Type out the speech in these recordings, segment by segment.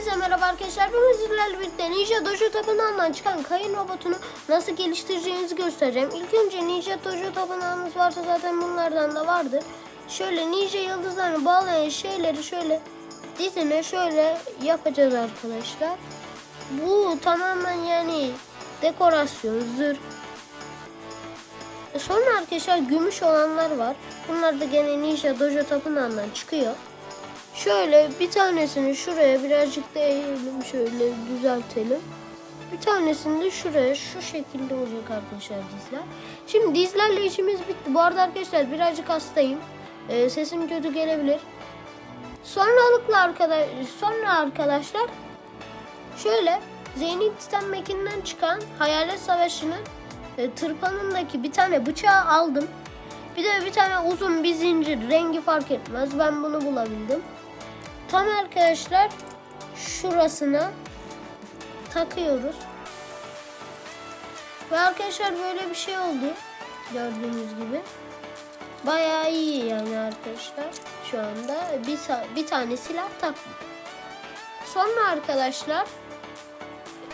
Hepinize merhaba arkadaşlar. Bugün sizlerle birlikte Ninja Dojo Tapınağı'ndan çıkan kayın robotunu nasıl geliştireceğinizi göstereceğim. İlk önce Ninja Dojo Tapınağınız varsa zaten bunlardan da vardır. Şöyle Ninja yıldızlarını bağlayan şeyleri şöyle dizine şöyle yapacağız arkadaşlar. Bu tamamen yani dekorasyon, zırh. Sonra arkadaşlar gümüş olanlar var. Bunlar da gene Ninja Dojo Tapınağı'ndan çıkıyor. Şöyle bir tanesini şuraya birazcık da eğelim şöyle düzeltelim. Bir tanesini de şuraya şu şekilde olacak arkadaşlar dizler. Şimdi dizlerle işimiz bitti. Bu arada arkadaşlar birazcık hastayım. Ee, sesim kötü gelebilir. Sonralıkla arkadaş sonra arkadaşlar şöyle Zeynep Titan Mekin'den çıkan Hayalet Savaşı'nın e, tırpanındaki bir tane bıçağı aldım. Bir de bir tane uzun bir zincir rengi fark etmez. Ben bunu bulabildim. Tam arkadaşlar şurasına takıyoruz. Ve arkadaşlar böyle bir şey oldu. Gördüğünüz gibi. Bayağı iyi yani arkadaşlar. Şu anda bir, bir tane silah taktık. Sonra arkadaşlar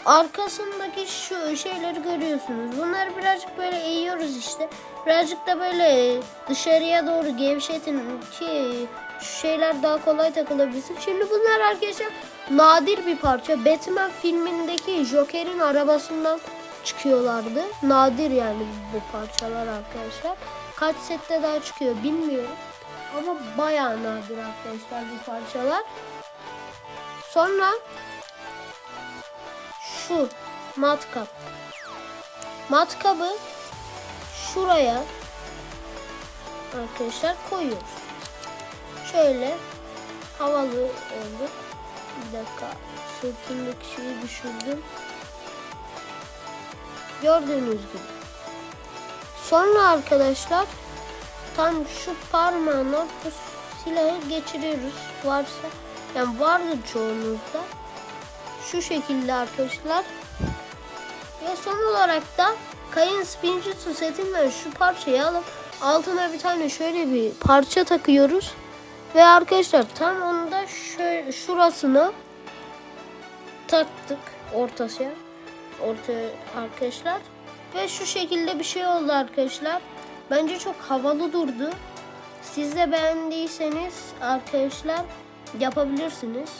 arkasındaki şu şeyleri görüyorsunuz. Bunları birazcık böyle eğiyoruz işte. Birazcık da böyle dışarıya doğru gevşetin ki şu şeyler daha kolay takılabilsin. Şimdi bunlar arkadaşlar nadir bir parça. Batman filmindeki Joker'in arabasından çıkıyorlardı. Nadir yani bu parçalar arkadaşlar. Kaç sette daha çıkıyor bilmiyorum. Ama bayağı nadir arkadaşlar bu parçalar. Sonra şu matkap. Matkabı şuraya arkadaşlar koyuyoruz. Şöyle havalı oldu. Bir dakika sırtımdaki şeyi düşürdüm. Gördüğünüz gibi. Sonra arkadaşlar tam şu parmağına bu silahı geçiriyoruz. Varsa yani vardır çoğunuzda. Şu şekilde arkadaşlar. Ve son olarak da Kayın Spinjitsu setinden şu parçayı alıp altına bir tane şöyle bir parça takıyoruz. Ve arkadaşlar tam onu da şöyle şurasına taktık ortaya. Ortaya arkadaşlar. Ve şu şekilde bir şey oldu arkadaşlar. Bence çok havalı durdu. Siz de beğendiyseniz arkadaşlar yapabilirsiniz.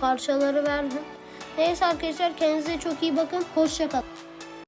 Parçaları verdim. Neyse arkadaşlar kendinize çok iyi bakın. Hoşçakalın.